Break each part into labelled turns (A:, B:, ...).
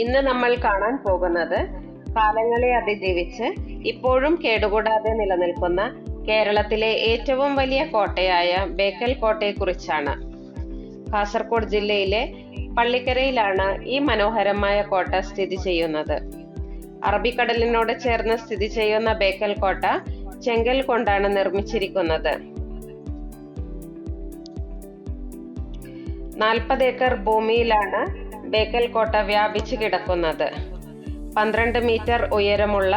A: ഇന്ന് നമ്മൾ കാണാൻ പോകുന്നത് കാലങ്ങളെ അതിജീവിച്ച് ഇപ്പോഴും കേടുകൂടാതെ നിലനിൽക്കുന്ന കേരളത്തിലെ ഏറ്റവും വലിയ കോട്ടയായ ബേക്കൽ കോട്ടയെക്കുറിച്ചാണ്. കാസർഗോഡ് ജില്ലയിലെ പള്ളിക്കരയിലാണ് ഈ മനോഹരമായ കോട്ട സ്ഥിതി ചെയ്യുന്നത്. അറബിക്കടലിനോട് ചേർന്ന് സ്ഥിതി ചെയ്യുന്ന ബേക്കൽ കോട്ട ചെങ്കൽ കൊണ്ടാണ് നിർമ്മിച്ചിരിക്കുന്നത്. നാൽപ്പത് ഏക്കർ ഭൂമിയിലാണ് ബേക്കൽ കോട്ട വ്യാപിച്ചു കിടക്കുന്നത്. പന്ത്രണ്ട് മീറ്റർ ഉയരമുള്ള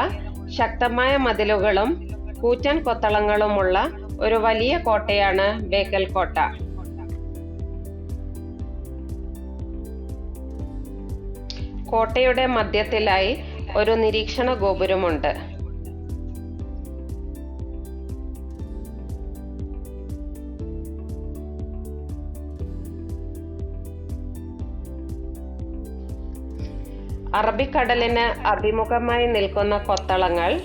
A: ശക്തമായ മതിലുകളും കൂറ്റൻ കൊത്തളങ്ങളുമുള്ള ഒരു വലിയ കോട്ടയാണ് ബേക്കൽ കോട്ട. കോട്ടയുടെ മധ്യത്തിലായി ഒരു നിരീക്ഷണ ഗോപുരമുണ്ട്. അറബിക്കടലിന് അഭിമുഖമായി നിൽക്കുന്ന കൊത്തളങ്ങൾ.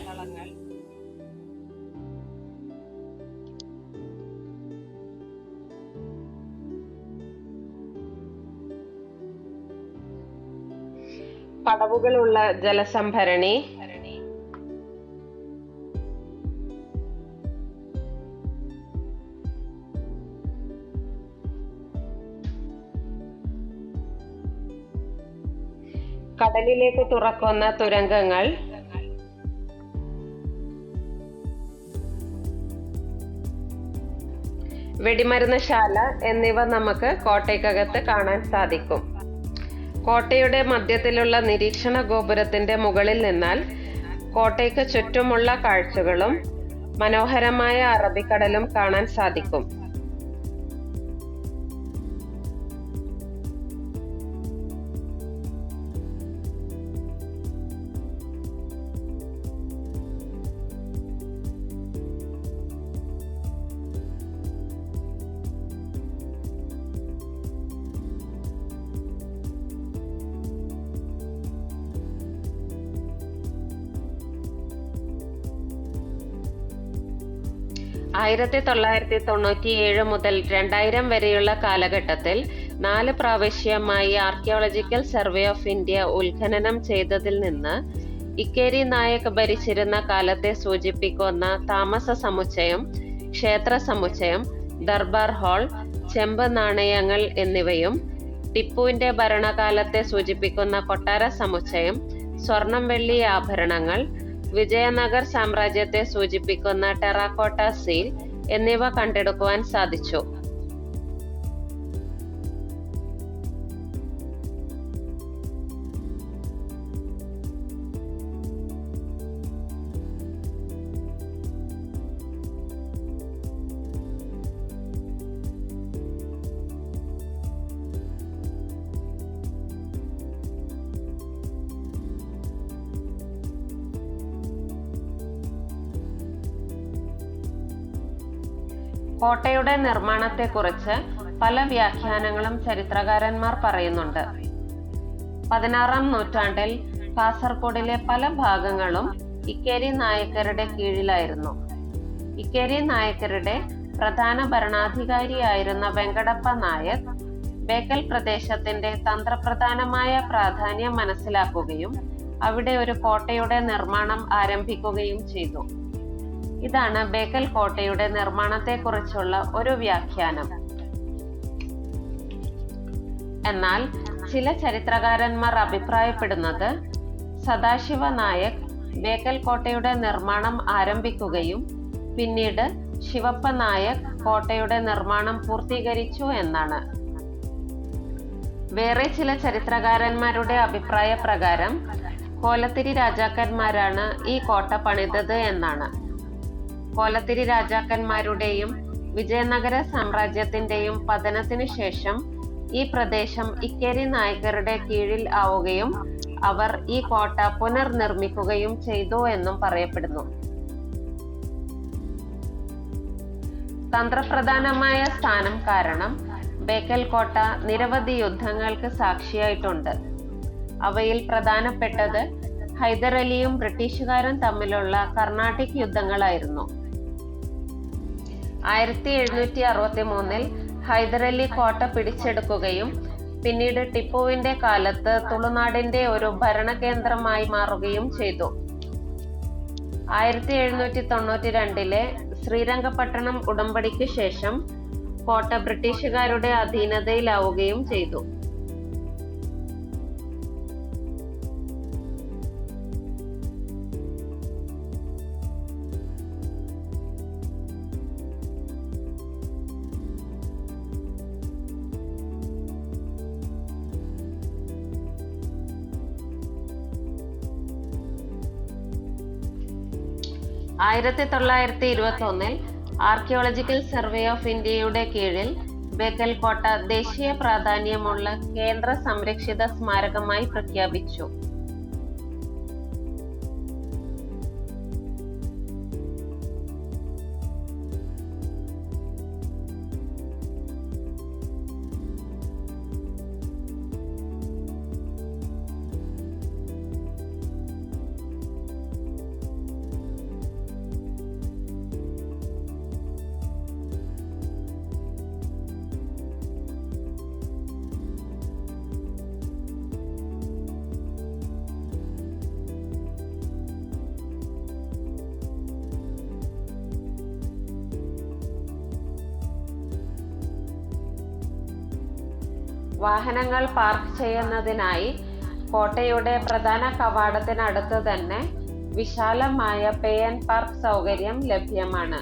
A: പടവുകളുള്ള ജലസംഭരണി. കടലിലേക്ക് തുറക്കുന്ന തുരങ്കങ്ങൾ. വെടിമരുന്ന് ശാല എന്നിവ നമുക്ക് കോട്ടയ്ക്കകത്ത് കാണാൻ സാധിക്കും. കോട്ടയുടെ മധ്യത്തിലുള്ള നിരീക്ഷണ ഗോപുരത്തിന്റെ മുകളിൽ നിന്നാൽ കോട്ടയ്ക്ക് ചുറ്റുമുള്ള കാഴ്ചകളും മനോഹരമായ അറബിക്കടലും കാണാൻ സാധിക്കും. ആയിരത്തി തൊള്ളായിരത്തി തൊണ്ണൂറ്റി ഏഴ് മുതൽ രണ്ടായിരം വരെയുള്ള കാലഘട്ടത്തിൽ നാല് പ്രാവശ്യമായി ആർക്കിയോളജിക്കൽ സർവേ ഓഫ് ഇന്ത്യ ഉത്ഖനനം ചെയ്തതിൽ നിന്ന് ഇക്കേരി നായക് ഭരിച്ചിരുന്ന കാലത്തെ സൂചിപ്പിക്കുന്ന താമസ സമുച്ചയം ക്ഷേത്ര സമുച്ചയം ദർബാർ ഹാൾ ചെമ്പ് നാണയങ്ങൾ എന്നിവയും ടിപ്പുവിന്റെ ഭരണകാലത്തെ സൂചിപ്പിക്കുന്ന കൊട്ടാര സമുച്ചയം സ്വർണം വെള്ളി ആഭരണങ്ങൾ വിജയനഗർ സാമ്രാജ്യത്തെ സൂചിപ്പിക്കുന്ന ടെറാക്കോട്ട സീൽ എന്നിവ കണ്ടെടുക്കുവാൻ സാധിച്ചു. കോട്ടയുടെ നിർമ്മാണത്തെക്കുറിച്ച് പല വ്യാഖ്യാനങ്ങളും ചരിത്രകാരന്മാർ പറയുന്നുണ്ട്. പതിനാറാം നൂറ്റാണ്ടിൽ കാസർഗോഡിലെ പല ഭാഗങ്ങളും ഇക്കേരി നായക്കരുടെ കീഴിലായിരുന്നു. ഇക്കേരി നായക്കരുടെ പ്രധാന ഭരണാധികാരിയായിരുന്ന വെങ്കടപ്പ നായർ ബേക്കൽ പ്രദേശത്തിന്റെ തന്ത്രപ്രധാനമായ പ്രാധാന്യം മനസ്സിലാക്കുകയും അവിടെ ഒരു കോട്ടയുടെ നിർമ്മാണം ആരംഭിക്കുകയും ചെയ്തു. ഇതാണ് ബേക്കൽ കോട്ടയുടെ നിർമ്മാണത്തെക്കുറിച്ചുള്ള ഒരു വ്യാഖ്യാനം. എന്നാൽ ചില ചരിത്രകാരന്മാർ അഭിപ്രായപ്പെടുന്നത് സദാശിവ നായക് ബേക്കൽ കോട്ടയുടെ നിർമ്മാണം ആരംഭിക്കുകയും പിന്നീട് ശിവപ്പ നായക് കോട്ടയുടെ നിർമ്മാണം പൂർത്തീകരിച്ചു എന്നാണ്. വേറെ ചില ചരിത്രകാരന്മാരുടെ അഭിപ്രായ പ്രകാരം കോലത്തിരി രാജാക്കന്മാരാണ് ഈ കോട്ട പണിതത് എന്നാണ്. കോലത്തിരി രാജാക്കന്മാരുടെയും വിജയനഗര സാമ്രാജ്യത്തിന്റെയും പതനത്തിനു ശേഷം ഈ പ്രദേശം ഇക്കേരി നായകരുടെ കീഴിൽ ആവുകയും അവർ ഈ കോട്ട പുനർനിർമ്മിക്കുകയും ചെയ്തു എന്നും പറയപ്പെടുന്നു. തന്ത്രപ്രധാനമായ സ്ഥാനം കാരണം ബേക്കൽ കോട്ട നിരവധി യുദ്ധങ്ങൾക്ക് സാക്ഷിയായിട്ടുണ്ട്. അവയിൽ പ്രധാനപ്പെട്ടത് ഹൈദരലിയും ബ്രിട്ടീഷുകാരും തമ്മിലുള്ള കർണാട്ടിക് യുദ്ധങ്ങളായിരുന്നു. ആയിരത്തി എഴുന്നൂറ്റി അറുപത്തി മൂന്നിൽ ഹൈദരലി കോട്ട പിടിച്ചെടുക്കുകയും പിന്നീട് ടിപ്പുവിന്റെ കാലത്ത് തുളുനാടിന്റെ ഒരു ഭരണകേന്ദ്രമായി മാറുകയും ചെയ്തു. ആയിരത്തി എഴുന്നൂറ്റി തൊണ്ണൂറ്റി രണ്ടിലെ ശ്രീരംഗപട്ടണം ഉടമ്പടിക്ക് ശേഷം കോട്ട ബ്രിട്ടീഷുകാരുടെ അധീനതയിലാവുകയും ചെയ്തു. ആയിരത്തി തൊള്ളായിരത്തി ഇരുപത്തി ഒന്നിൽ ആർക്കിയോളജിക്കൽ സർവേ ഓഫ് ഇന്ത്യയുടെ കീഴിൽ ബേക്കൽകോട്ട ദേശീയ പ്രാധാന്യമുള്ള കേന്ദ്ര സംരക്ഷിത സ്മാരകമായി പ്രഖ്യാപിച്ചു. വാഹനങ്ങൾ പാർക്ക് ചെയ്യുന്നതിനായി കോട്ടയുടെ പ്രധാന കവാടത്തിനടുത്ത് തന്നെ വിശാലമായ പേ ആൻഡ് പാർക്ക് സൗകര്യം ലഭ്യമാണ്.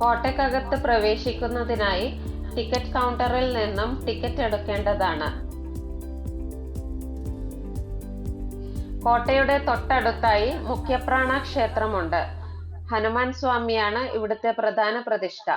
A: കോട്ടയ്ക്കകത്ത് പ്രവേശിക്കുന്നതിനായി ടിക്കറ്റ് കൗണ്ടറിൽ നിന്നും ടിക്കറ്റ് എടുക്കേണ്ടതാണ്. കോട്ടയുടെ തൊട്ടടുത്തായി മുഖ്യപ്രാണ ക്ഷേത്രമുണ്ട് ഹനുമാൻ സ്വാമിയാണ് ഇവിടുത്തെ പ്രധാന പ്രതിഷ്ഠ.